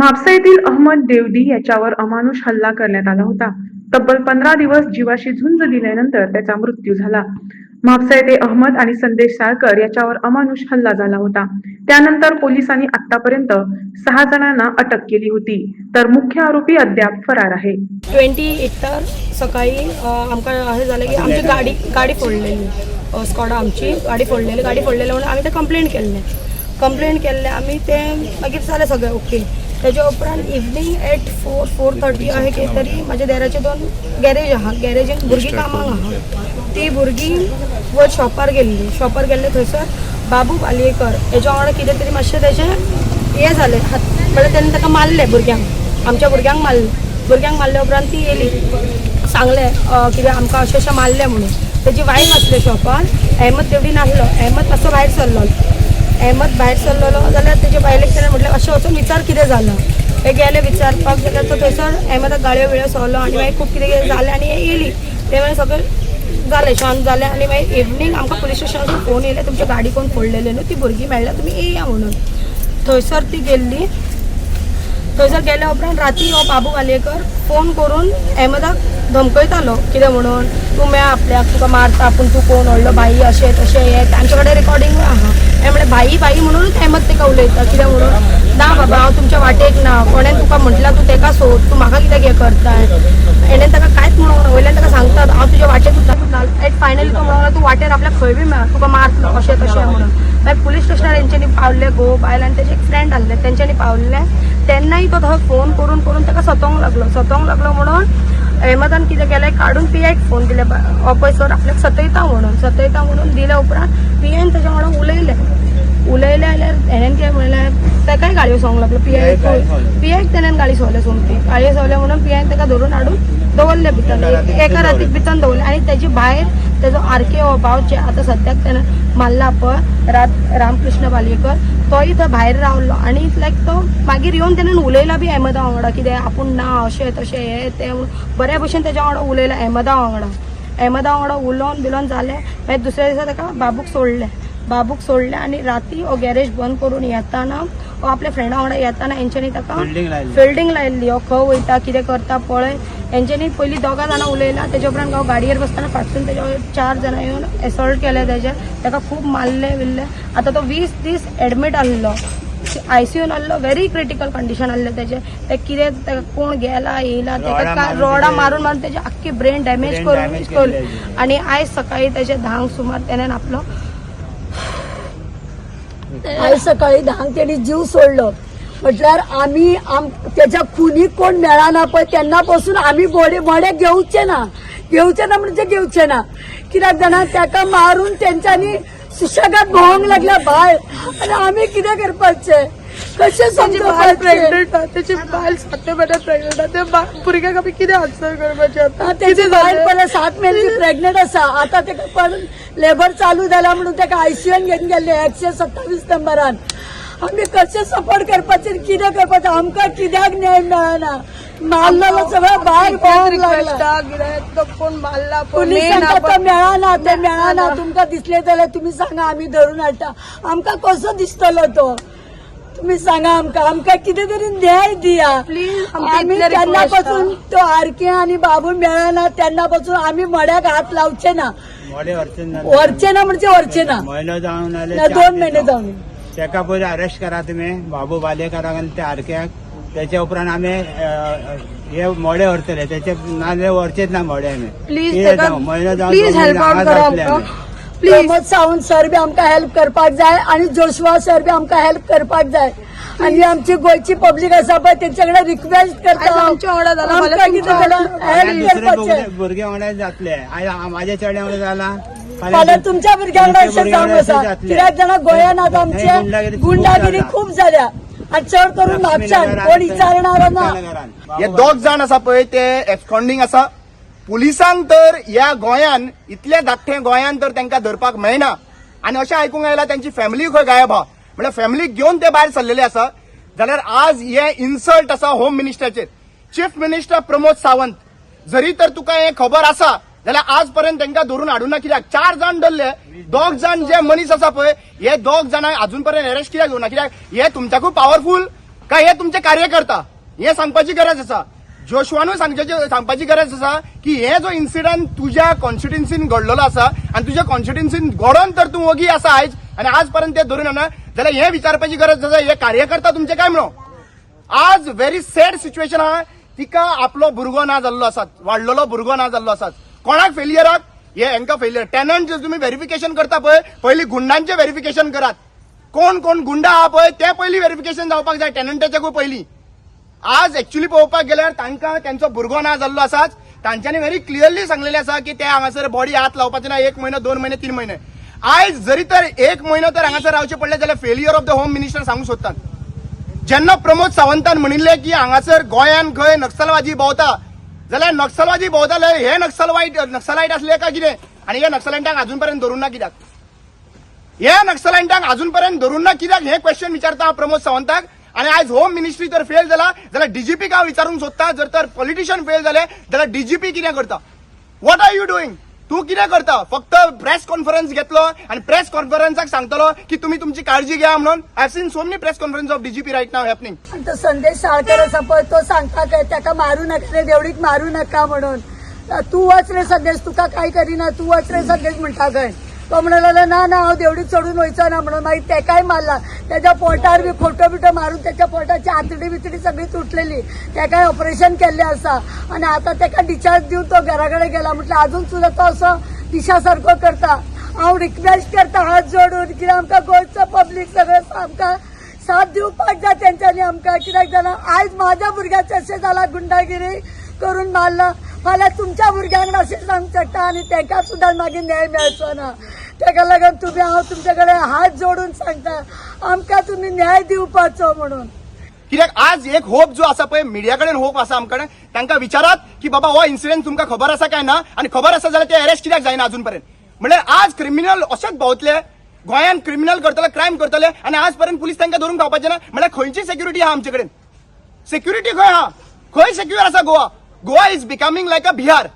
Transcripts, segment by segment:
म्हापसा येथील अहमद देवदी याच्यावर अमानुष हल्ला करण्यात आला होता. तब्बल पंधरा दिवस जीवाशी झुंज दिल्यानंतर त्याचा मृत्यू झाला. म्हापसा येथे अहमद आणि संदेश साळकर याच्यावर अमानुष हल्ला झाला होता. त्यानंतर पोलिसांनी आतापर्यंत सहा जणांना अटक केली होती. तर मुख्य आरोपी अद्याप फरार आहे. ट्वेंटी एटर सकाळी आमकां अशें जालें की आमची गाडी गाडी फोडलेली. स्कॉडा आमची गाडी फोडलेली गाडी फोडलेली म्हणून आमी ते कंप्लेंट केल्लें कंप्लेंट केल्लें आमी ते मागीर जालें सगळें ओके तेज्या उपरांत evening eight four four thirty अशें कितें तरी म्हाज्या देराचे दोन गॅरेज आहा गॅरेजीन भुरगीं कामाक आहा ती भुरगीं वयर शॉपार गेल्ली. शॉपार गेल्ले थंयसर बाबू पालयेकर हेज्या वांगडा कितें तरी मातशें तेजें हें जालें हात म्हणल्यार तेणें ताका मारलें भुरग्यांक आमच्या भुरग्यांक मारलें. भुरग्यांक मारल्या उपरांत ती येयली सांगलें कितें आमकां अशें अशें मारलें म्हणून. तेजी वायफ आसले शॉपार अहमद तेवडी नासलो अहमद मातसो भायर सरलो अहमद भायर सरलेलो जाल्यार तेजे बाय इलेक्शन म्हटलें अशें वचून विचार कितें जालो हे गेले विचारपाक जाल्यार तो थंयसर अहमदाक गाळयो बिळ्यो सोलो आनी मागीर खूब कितें कितें जालें आनी हें येयली ते मागीर सगळें जालें शांत जालें आनी मागीर इवनींग आमकां पुलीस स्टेशनासून फोन येयले. तुमची गाडी कोण फोडलेली न्हू ती भुरगीं मेळ्ळ्या तुमी येया म्हणून. थंयसर ती गेल्ली थंयसर गेल्या उपरांत राती हो बाबू वालयेकर फोन करून अहमदाक धमकयतालो कितें म्हणून तूं मेळ आपल्याक तुका मारता पूण तूं कोण? व्हडलो भाई अशें तशें हें तांचे कडेन रेकॉर्डिंगूय आहा हें म्हणलें भाई भाई म्हणूनच अहमद तेका उलयता कितें म्हणून ना बाबा हांव तुमच्या वाटेक ना. कोणें तुका म्हटलां तूं तेका सोद तूं म्हाका कित्याक हें करताय? हेणें ताका कांयच म्हणूंक ना वयल्यान ताका सांगता हांव तुज्या वाटेक उरता एट फायनली तो म्हणून तूं वाटेर आपल्याक खंय बी मेळ तुका मारतलो अशें तशें म्हणून. मागीर पुलीस स्टेशनार तेंच्यांनी पावले गो बायल. आनी तेजे एक फ्रेंड आहले तेंच्यांनी पावले. तेन्नाय तो थंय फोन करून करून ताका सतोंक लागलो. सतोंक लागलो म्हणून अहमदान कितें केलें काडून पियाक फोन दिले हो पळय आपल्याक सतयता म्हणून सतयता म्हणून दिल्या उपरांत पियेन तेज्या वांगडा उलय उलयले जाल्यार हेणेन कितें म्हणलें सोंग लागलो पियाक पियाक तेणेन गाळी सोवले सोमती गाळयो सोवले म्हणून पियाक ताका धरून हाडून दवरले भितर एका रातीक भितर दवरले आनी तेजे भायर तेजो आरके हो भाव जे आतां सद्याक तेणें मारला पळय रात रामकृष्ण पालयेकर तोय थंय भायर रावलो आनी लायक तो मागीर येवन तेणेन उलयला बी अहमदा वांगडा कितें आपूण ना अशें तशें हें तें बऱ्या भशेन तेज्या वांगडा उलयला अहमदा वांगडा अहमदा वांगडा उलोवन बिलोवन जालें मागीर दुसऱ्या दिसा ताका बाबूक सोडलें. बाबूक सोडलें आनी राती हो गॅरेज बंद करून येताना हो आपल्या फ्रेंडा वांगडा येताना हेंच्यांनी ताका फिल्डिंग लायल्ली हो खंय वयता कितें करता पळय. हेंच्यांनी पयलीं दोगां जाणां उलयला. तेजे उपरांत हांव गाडयेर बसताना फाटसून तेजे चार जाणां येवन एसॉल्ट केले तेजे ताका खूब मारले बिल्ले आतां तो वीस दीस एडमीट आसलो आयसीयून आसलो व्हेरी क्रिटिकल कंडिशन आसलें तेजें ते कितें ताका कोण गेला येयला ताका रोडां मारून मारून तेजे आख्खी ब्रेन डॅमेज करून करून. आनी आयज सकाळी तेजे धांक सुमार तेणेन आपलो आज सकाळी धांक तेणी जीव सोडलो. म्हटल्यार आम्ही आम त्याच्या खुनी कोण मेळना पळय तेन्ना पासून आम्ही बोडे मोडे घेवचे ना. घेवचे ना म्हणजे घेवचे ना. कित्याक जाणा त्याका मारून तेंच्यांनी सुशेगाद भोवंक लागल्या भायर आनी आमी कितें करपाचें कशें तेजी बायल प्रेग्नंट आहा तेजी बायल सातव्या महिन्यात प्रेग्नंट आहा ते भुरग्याक आमी कितें आन्सर करपाचें आतां तेची बायल पयलें सात महिन्याची प्रेग्नंट आसा आतां तेका पण लेबर चालू जाला म्हणून तेका आयसीयून घेवन गेल्ले एकशे सत्तावीस नंबरान आमी कशें सपोर्ट करपाचें कितें करपाचें? आमकां कित्याक न्याय मेळना मारलेलो सगळं भायर भोंवंक लागला. कोण मारला पुलिसांका तो मेळना ते मेळना तुमकां दिसले जाल्यार तुमी सांगा आमी धरून हाडटा आमकां कसो दिसतलो तो? तुम्ही सांगा आमकां आमकां कितें तरी न्याय दिया. Please, आमकां आमी इतलें तेन्ना request पासून तो आरके आणि बाबू मेळना तेन्ना पासून आमी मड्याक हात लावचे ना. वरचे ना. म्हणजे वरचे ना. महिला जाऊन आले ना दोन महिने जाऊन. जाऊन. तेका पयलीं अरेस्ट करा तुम्ही. बाबू बालेकराक आनी त्या आरक्याक त्याच्या उपरांत आमी अ, हे मोडे व्हरतले त्याचे नाले व्हरचेच ना मोडे आमी Please, कितें जावन प्रमोद सावंत सर बी आमकां हेल्प करपाक जाय आणि जोशवा सर बी आमकां हेल्प करपाक जाय. आणि आमची गोंयची पब्लीक आसा पळय तेंच्या कडेन रिक्वेस्ट करता आमच्या वांगडा जाला, आमकां कितें हेल्प करपाचें? भुरगे- वांगडा जातले. माझ्या चेड्या वांगडा जाला फाल्यां तुमच्या अशें जावंक भुरग्यांक आसा. कित्याक जाणां गोंयान आतां आमचे गुंडागिरी खूप जाल्या आणि चड करून म्हापशान कोण विचारणारो ना. हे दोग जाण आसा पळय ते एब्सकॉन्डिंग आसा पुलिसांक तर ह्या गोंयान इतले धाकटे गोंयान तर तांकां धरपाक मेळना. आनी अशें आयकूंक आयला तांची फॅमिली खंय गायब आहा म्हणल्यार फॅमिलीक घेवन ते भायर सरलेले आसा. जाल्यार आज हे इन्सल्ट आसा होम मिनिस्टराचेर चीफ मिनिस्टर प्रमोद सावंत. जरी तर तुका हे खबर आसा जाल्यार आज पर्यंत तांकां धरून हाडूना कित्याक? चार जाण धरले. दोग जाण जे मनीस आसा पळय हे दोग जाणांक अजून पर्यंत अरेस्ट कित्याक घेवना कित्याक? हे तुमच्याकूय पॉवरफुल काय हे तुमचे कार्यकर्ता? हे सांगपाची गरज आसा. जोशवानूय सांगचे सांगपाची गरज आसा की हे जो इन्सिडंट तुझ्या कॉन्स्टिट्युन्सीन घडलेलो आसा आणि तुझ्या कॉन्स्टिट्युन्सीन घडोवन तर तू ओगी आसा आयज आणि आजपर्यंत ते धरून हाडना जाल्यार हे विचारपाची गरज आसा हे कार्यकर्ता तुमचे काय म्हणून आज व्हेरी सॅड सिच्युएशन आहा तिका आपलो भुरगो ना जाल्लो आसात वाडलेलो भुरगो ना जाल्लो आसात कोणाक फेलियराक हे हांकां फेलियर टॅनंट जर तुम्ही व्हेरिफिकेशन करता पळय पयलीं गुंडांचे व्हेरिफिकेशन करात. कोण कोण गुंडा आहा पळय ते पयलीं व्हेरिफिकेशन जावपाक जाय टेनंटाच्याकूय पयलीं आज ऍक्च्युली पळोवपाक गेल्यार तांकां त्यांचो भुरगो ना जाल्लो आसाच तांच्यांनी व्हेरी क्लिअरली सांगलेले आसा की ते हांगासर बॉडी हात लावपाचे ना एक म्हयनो दोन महिने तीन महिने. आयज जरी तर एक म्हयनो तर हांगासर रावचे पडले जाल्यार failure of the home minister सांगूंक सोदतात जेन्ना प्रमोद सावंतान म्हणिल्ले की हांगासर गोंयान खंय नक्षलवादी भोंवता. जाल्यार नक्षलवादी भोंवताले हे नक्षलवाईट नक्सलाईट आसले काय कितें आनी हे नक्सलायटांक अजून पर्यंत धरून ना कित्याक? हे नक्सलायटांक अजून पर्यंत धरून ना कित्याक? हे क्वेश्चन विचारता प्रमोद सावंताक. आणि आज होम मिनिस्ट्री जर फेल जाला जाल्यार डीजीपी हांव विचारूंक सोदता जर तर पॉलिटिशियन फेल झाले जाल्यार डीजीपी कितें करता? वॉट आर यू डुईंग तू कितें करता? फक्त प्रेस कॉन्फरन्स घेतलो आणि प्रेस कॉन्फरन्साक सांगतलो की तुम्ही तुमची काळजी घ्या म्हणून. I seen so many press conference of DGP right now happening to Sandesh Salkar असा पळय तो सांगता काय? त्याका मारू नका रे देवडीक मारू नका म्हणून. तू वच रे संदेश तुका काय करीना तू वच रे संदेश म्हणटा काय? तो म्हणाला ना ना हांव देवडीत चढून वयचो ना म्हणून. मागीर तेकाय मारला? त्याच्या पोटावर बी फोटो बिटो मारून त्याच्या पोटाची आतडी बितडी सगळी तुटलेली. तेकाय ऑपरेशन केल्लें आसा आणि आता तेका डिस्चार्ज दिवन तो घरा कडेन गेला. म्हटलं अजून सुद्धा तो असो दिशा सारको करता. हांव रिक्वेस्ट करता हात जोडून कित्याक आमकां गोंयचो पब्लीक सगळें आमकां साथ दिवपाक जाय तेंच्यांनी आमकां. कित्याक जाणां आयज म्हाज्या भुरग्याचें अशें जालां गुंडागिरी करून मारला. फाल्यां तुमच्या भुरग्यांक अशें जावंक शकता आनी तेंका सुद्दां मागीर न्याय मेळचो ना. तेका लागून तुमी हांव तुमचे कडेन हात जोडून सांगता. आमकां तुमी न्याय दिवपाचो म्हणून. कित्याक आज एक होप जो आसा पळय मिडिया कडेन होप आसा आमकडे तांकां विचारात की बाबा हो इन्सिडेंट तुमकां खबर आसा काय ना? आनी खबर आसा जाल्यार ते अरेस्ट कित्याक जायना अजून पर्यंत म्हणल्यार आज क्रिमिनल अशेच भोंवतले गोंयांत क्रिमिनल करतले क्रायम करतले आनी आज पर्यंत पुलीस तांकां धरून खावपाचे ना? म्हणल्यार खंयची सेक्युरिटी आहा आमचे कडेन सेक्युरिटी खंय आहा खंय सेक्युअर आसा Goa? Goa is becoming like a Bihar.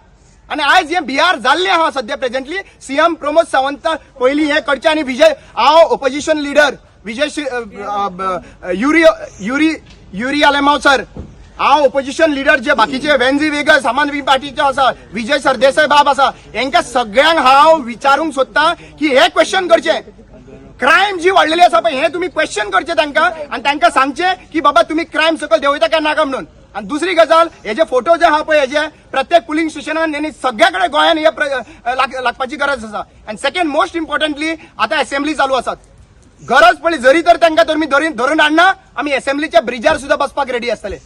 आणि आज हे बिहार जाल्ले आहा सध्या प्रेझेंटली सीएम प्रमोद सावंत पयलीं हे कडचे आणि विजय हांव opposition leader Vijay Yuri Yuri Yuri Alemao sir हांव ओपोजिशन लिडर जे बाकीचे वेंजी वेगळ समाजवादी पार्टीचे आसा विजय सरदेसाय बाब आसा हेंकां सगळ्यांक हांव विचारूंक सोदतां की हे क्वेश्चन करचे क्रायम जी वाडलेली आसा पळय हे तुम्ही क्वेश्चन करचे तांकां आणि तांकां सांगचे की बाबा तुम्ही क्रायम सकल देंवयता काय नाका म्हणून आणि दुसरी गजाल हे जे फोटो जे आहा पळय हेजे प्रत्येक पुलिंग स्टेशनान यांनी सगळ्या कडेन गोंयान हे प्र- लागपाची गरज आसा. आनी सेकंड मोस्ट इम्पॉर्टंटली आता असेंब्ली चालू आसात. गरज पडली जरी तर तांकां धरून धरून हाडना आमी असेंब्लीच्या ब्रिजार सुद्धा बसपाक रेडी आसतले